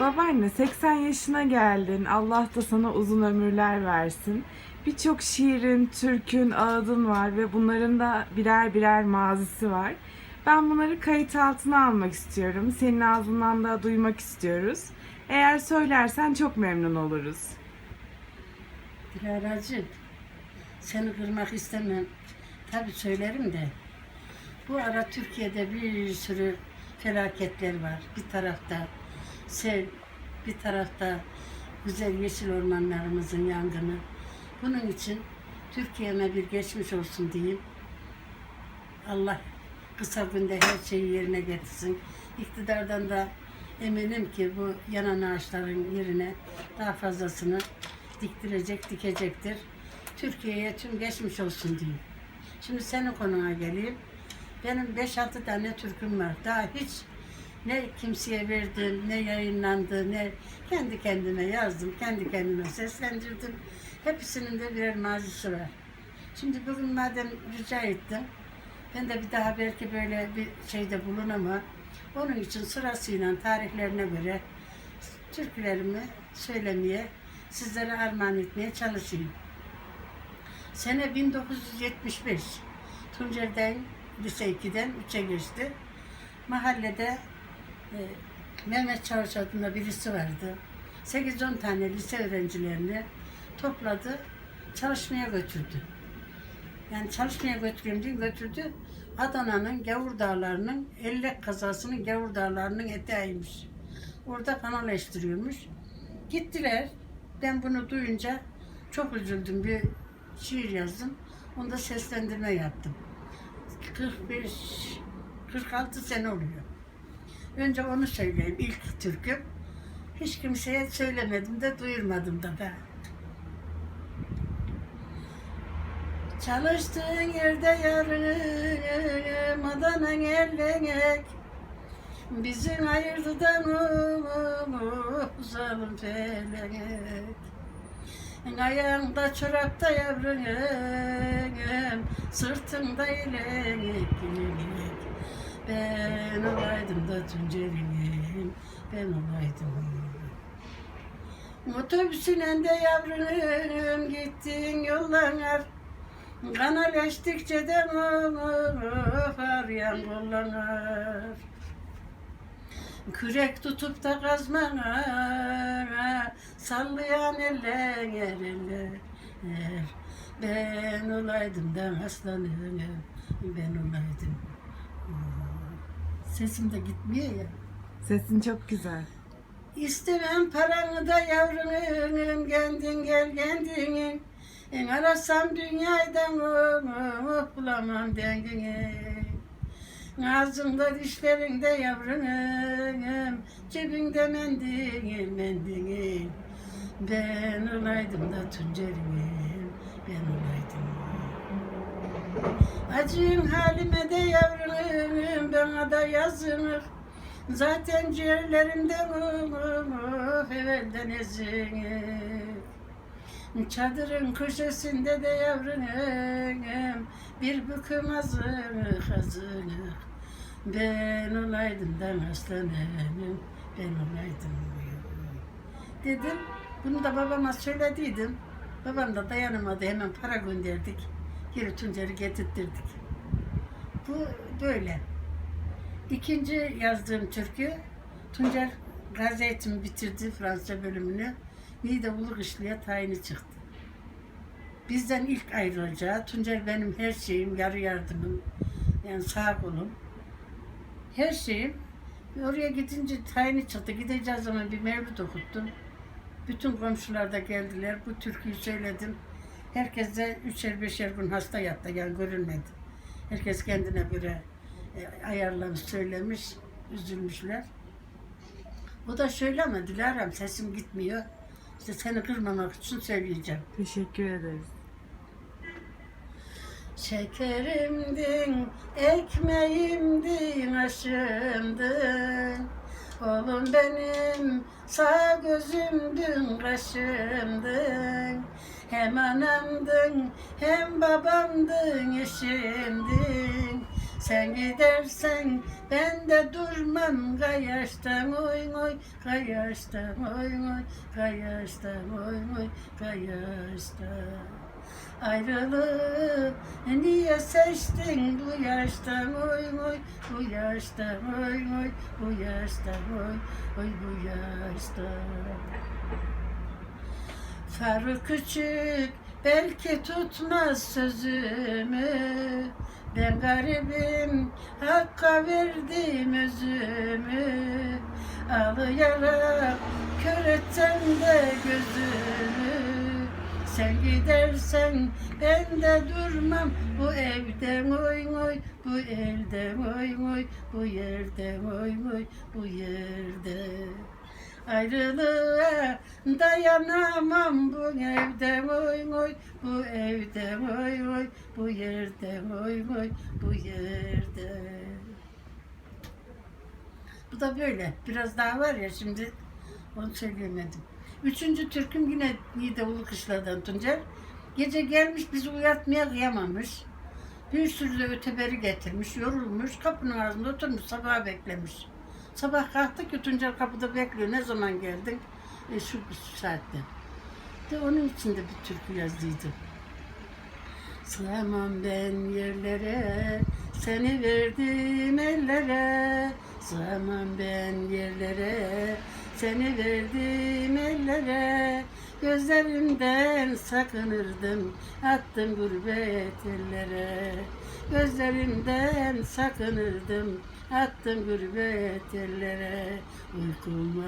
Babaanne 80 yaşına geldin. Allah da sana uzun ömürler versin. Birçok şiirin, türkün, ağıdın var ve bunların da birer birer mazisi var. Ben bunları kayıt altına almak istiyorum. Senin ağzından da duymak istiyoruz. Eğer söylersen çok memnun oluruz. Dilara'cığım seni kırmak istemem. Tabii söylerim de. Bu ara Türkiye'de bir sürü felaketler var. Bir tarafta sel, bir tarafta güzel yeşil ormanlarımızın yangını. Bunun için Türkiye'me bir geçmiş olsun diyeyim. Allah kısa günde her şeyi yerine getirsin. İktidardan da eminim ki bu yanan ağaçların yerine daha fazlasını diktirecek, dikecektir. Türkiye'ye tüm geçmiş olsun diyeyim. Şimdi senin konuna geleyim. Benim 5-6 tane türküm var. Daha hiç ne kimseye verdim, ne yayınlandı, ne kendi kendime yazdım, kendi kendime seslendirdim. Hepsinin de birer mazisi var. Şimdi bugün madem rica ettim, ben de bir daha belki böyle bir şeyde bulunamam. Onun için sırasıyla tarihlerine göre türkülerimi söylemeye, sizlere armağan etmeye çalışayım. Sene 1975. Tuncer'den lise 2'den 3'e geçti. Mahallede Mehmet Çavuş adında birisi vardı. 8-10 tane lise öğrencilerini topladı, çalışmaya götürdü. Yani çalışmaya götüreyim diye götürdü. Adana'nın Gavur Dağları'nın, Ellek kazasının Gavur Dağları'nın eteğiymiş. Orada kanalleştiriyormuş. Gittiler. Ben bunu duyunca çok üzüldüm. Bir şiir yazdım. Onda seslendirme yaptım. 45 46 sene oluyor. Önce onu söyleyeyim ilk türküm. Hiç kimseye söylemedim de duyurmadım da ben. Çalıştığın yerde yarım Adana ellenek Bizi ayırdı da zalim felek Ayağında çorapta yavrum Sırtında ilenik ilenik Ben olaydım da Tuncer'im Ben olaydım Otobüsün önde yavrum Gittin yollar Kanaleştikçe de arayan kullanır. Kürek tutup da kazmana sallayan eller eller. Ben olaydım da aslanım, ben olaydım. Sesim de gitmiyor ya. Sesin çok güzel. İstemem paranı da yavrum, kendin gel kendin. En arasam dünyadan oh, bulamam dengini. Ağzında dişlerinde yavrum, cebinde mendil mendil. Ben olaydım da Tuncer'im, ben olaydım. Acıyım halime de yavrum, bana da yazılır. Zaten ciğerlerimde oh, evvelden ezilir. Çadırın köşesinde de yavrum bir büküm azınık azınık. Ben olaydım da aslanım, ben olaydım. Dedim, bunu da babama söylediydim. Babam da dayanamadı, hemen para gönderdik. Geri Tuncer'i getirttirdik. Bu böyle. İkinci yazdığım türkü, Tuncer gazi eğitimi bitirdi Fransızca bölümünü. Niğde Ulukışlı'ya tayini çıktı. Bizden ilk ayrılacağı, Tuncer benim her şeyim, yarı yardımım, yani sağ kolum. Her şeyim. Oraya gidince tayini çıktı. Gideceğiz zaman bir mevlüt okuttum. Bütün komşular da geldiler. Bu türküyü söyledim. Herkes de üçer beşer gün hasta yattı. Yani görülmedi. Herkes kendine göre e, ayarlamış, söylemiş. Üzülmüşler. O da şöyle ama Dilara'm sesim gitmiyor. İşte seni kırmamak için söyleyeceğim. Teşekkür ederiz. Şekerimdin, ekmeğimdin, aşımdın. Oğlum benim sağ gözümdün, kaşımdın. Hem anamdın, hem babamdın, eşimdin. Sen gidersen ben de durmam Kayaştan oy oy Kayaştan oy oy Kayaştan oy oy Kayaştan Ayrılığı niye seçtin? Bu yaştan oy oy Bu yaştan oy oy Bu yaştan oy oy bu yaştan Faruk küçük belki tutmaz sözümü. Ben garibim hakka verdim özümü. Ağlayarak kör etsem de gözümü Sen gidersen ben de durmam Bu evden oy oy Bu elden oy oy Bu yerden oy oy Bu yerde Ayrılığa dayanamam bu evde oy oy bu evde oy oy bu yerde oy oy bu yerde. Bu da böyle. Biraz daha var ya şimdi onu söyleyemedim. Üçüncü türküm yine Niğdeoğlu Kışlar'dan Tuncer. Gece gelmiş bizi uyatmaya kıyamamış. Bir sürü de öteberi getirmiş, yorulmuş, kapının ağzında oturmuş, sabaha beklemiş. Sabah kalktık ki Tuncer kapıda bekliyor. Ne zaman geldin? E, şu, şu saatte. De onun için de bir türkü yazdıydım. Sığamam ben yerlere, seni verdim ellere. Sığamam ben yerlere, seni verdim ellere. Gözlerimden sakınırdım, attım gurbet ellere. Gözlerimden sakınırdım, attım gurbet ellere. Uykum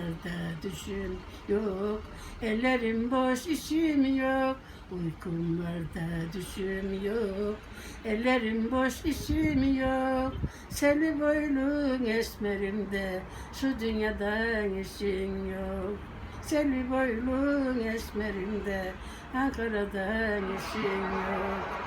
düşün yok, ellerim boş işim yok. Uykum var da düşüm yok. Ellerim boş işim yok. Seni boylun esmerimde Şu dünyadan işin yok. Seni boylun esmerimde Ankara'dan işin yok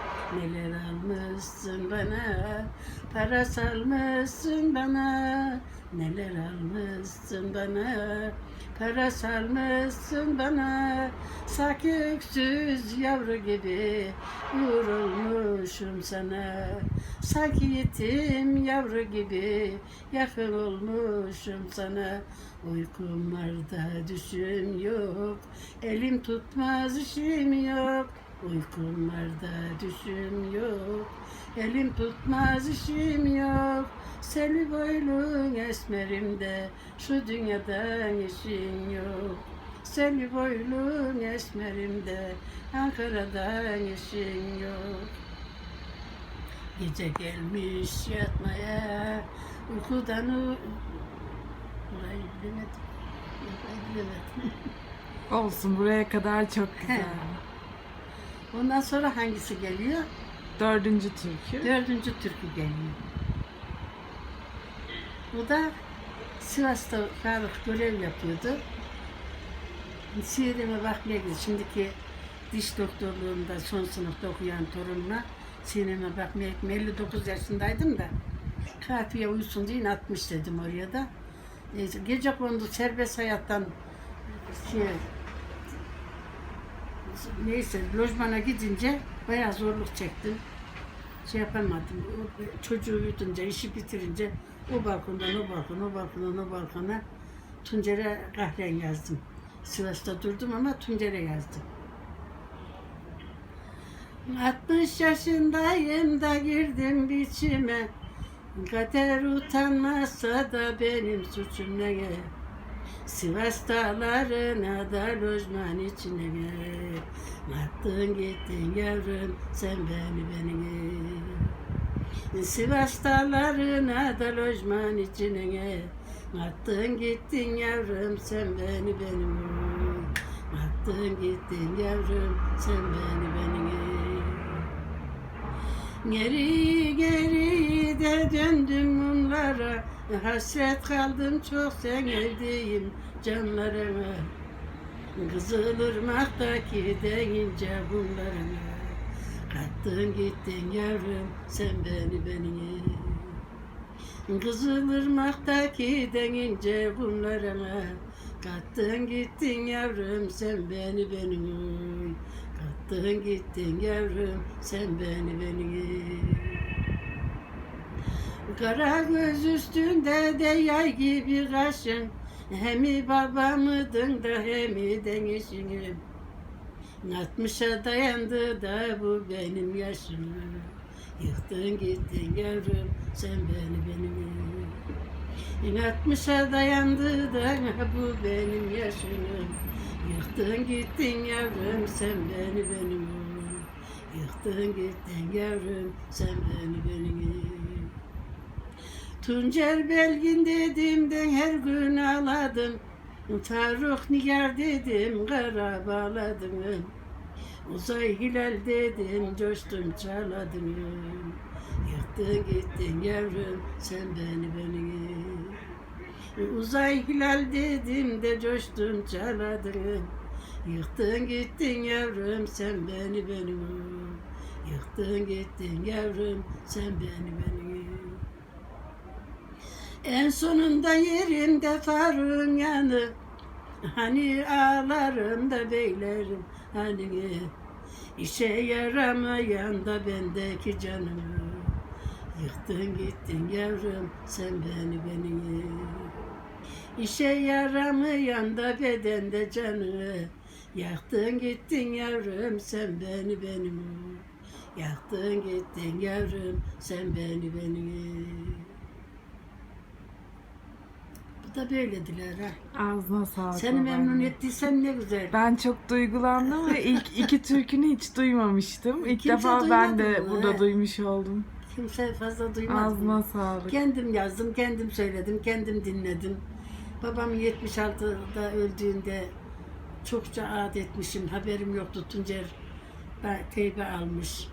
almışsın bana. Para salmışsın bana. Neler almışsın bana. Para salmışsın bana. Sanki öksüz yavru gibi Vurulmuşum sana. Sanki yetim yavru gibi Yakın olmuşum sana. Uykum var da düşüm yok. Elim tutmaz işim yok Uykum var da düşüm yok. Elim tutmaz işim yok. Seni boylun esmerimde Şu dünyadan işin yok. Seni boylun esmerimde Ankara'dan işin yok. Gece gelmiş yatmaya Uykudan u... Burayı bilemedim. Burayı bilemedim. Olsun buraya kadar çok güzel. Ondan sonra hangisi geliyor? Dördüncü türkü. Dördüncü türkü geliyor. Bu da Sivas'ta Faruk görev yapıyordu. Sinirime bakmaya gidiyor. Şimdiki diş doktorluğunda son sınıfta okuyan torununa sinirime bakmaya gittim. 59 yaşındaydım da kafiye uyusun diye atmış dedim oraya da. Gece kondu serbest hayattan şey, neyse lojmana gidince bayağı zorluk çektim. Şey yapamadım. Çocuğu uyutunca, işi bitirince o balkondan o balkona, o balkondan o balkona Tuncer'e kahren yazdım. Sivas'ta durdum ama Tuncer'e yazdım. 60 yaşındayım da girdim biçime Kader utanmazsa da benim suçum ne Sivas dağlarına da lojman içine gel. Attın gittin yavrum sen beni beni Sivas dağlarına da lojman içine gel. Gittin yavrum sen beni beni Attın gittin yavrum sen beni beni Geri geri de döndüm mumlara Hasret kaldım çok sevdiğim canlarıma. Kızılırmak'taki deyince bunlarına. Kattın gittin yavrum sen beni beni. Kızılırmak'taki deyince bunlarına Kattın gittin yavrum sen beni beni. Kattın gittin yavrum sen beni beni Kara göz üstünde de yay gibi kaşın. Hemi babamıdın da hemi denişin Altmışa dayandı da bu benim yaşım Yıktın gittin yavrum sen beni benim Altmışa dayandı da bu benim yaşım Yıktın gittin yavrum sen beni benim Yıktın gittin yavrum sen beni benim Tuncer Belgin dedimden her gün ağladım. Faruk Nigar dedim kara bağladım. Uzay Hilal dedim coştum çaladım. Yıktın gittin yavrum sen beni beni. Uzay Hilal dedim de coştum çaladım. Yıktın gittin yavrum sen beni benim Yıktın gittin yavrum sen beni benim En sonunda yerimde Faruk'un yanı. Hani ağlarım da beylerim. Hani işe yaramayan da bendeki canımı Yıktın gittin yavrum sen beni beni İşe yaramayan da bedende canı. Yaktın gittin yavrum sen beni benim Yaktın gittin yavrum sen beni beni Bu da böylediler ha. Ağzına sağlık. Seni memnun babaanne. ettiysen ne güzel. Ben çok duygulandım ve ilk iki türkünü hiç duymamıştım. İlk Kimse defa ben de duymadı mı? burada He. duymuş oldum. Kimse fazla duymaz. Ağzına sağlık. Kendim yazdım, kendim söyledim, kendim dinledim. Babam 76'da öldüğünde çokça ağıt etmişim. Haberim yoktu. Tuncer teybe almış.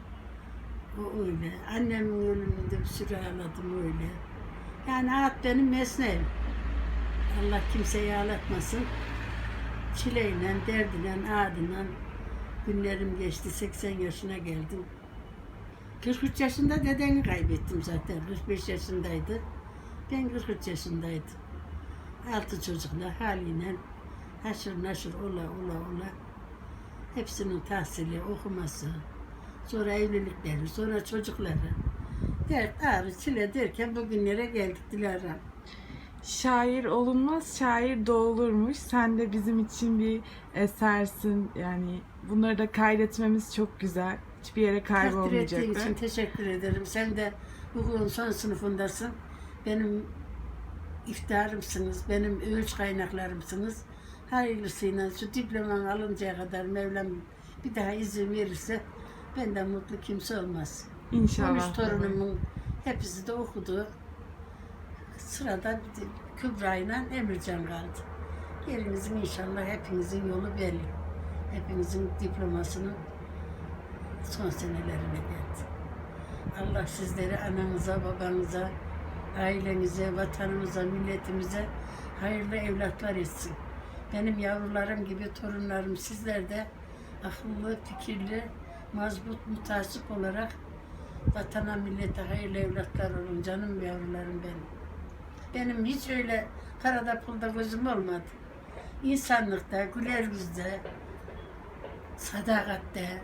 O öyle. Annemin ölümünde bir sürü ağladım öyle. Yani ağıt benim mesleğim. Allah kimseyi ağlatmasın. Çileyle, derdiyle, ağdıyla günlerim geçti. 80 yaşına geldim. 43 yaşında dedeni kaybettim zaten. 45 yaşındaydı. Ben 43 yaşındaydım. Altı çocukla haliyle haşır naşır ola ola ola. Hepsinin tahsili, okuması, sonra evlilikleri, sonra çocukları. Dert, ağrı, çile derken bugünlere geldik Dilara. Şair olunmaz, şair doğulurmuş. Sen de bizim için bir esersin. Yani bunları da kaydetmemiz çok güzel. Hiçbir yere Takdir ettiğin için teşekkür ederim. Sen de hukukun son sınıfındasın. Benim iftarımsınız, benim öğüç kaynaklarımsınız. Hayırlısıyla şu diplomam alıncaya kadar Mevlam bir daha izin verirse benden mutlu kimse olmaz. İnşallah. 13 torunumun hepsi de okudu. Sırada Kübra ile Emircan kaldı. Gelinizin inşallah hepinizin yolu belli. Hepinizin diplomasının son senelerine geldi. Allah sizleri ananıza, babanıza, ailenize, vatanımıza, milletimize hayırlı evlatlar etsin. Benim yavrularım gibi torunlarım sizler de akıllı, fikirli, mazbut, mutasip olarak vatana, millete hayırlı evlatlar olun canım yavrularım benim. Benim hiç öyle karada pulda gözüm olmadı. İnsanlıkta, güler yüzde, sadakatte,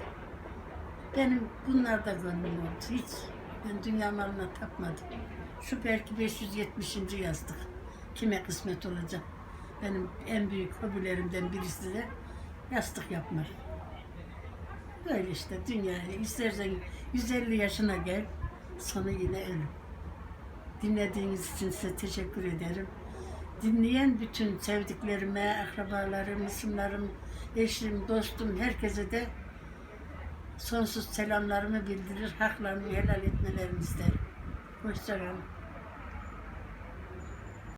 benim bunlarda gönlüm oldu hiç. Ben dünya malına tapmadım. Şu belki 570. yazdık. Kime kısmet olacak. Benim en büyük hobilerimden birisi de yastık yapmak. Böyle işte dünyayı istersen 150 yaşına gel, sonu yine ölüm. Dinlediğiniz için size teşekkür ederim. Dinleyen bütün sevdiklerime, akrabalarım, isimlerim, eşim, dostum, herkese de sonsuz selamlarımı bildirir, haklarını helal etmelerini isterim. Hoşçakalın.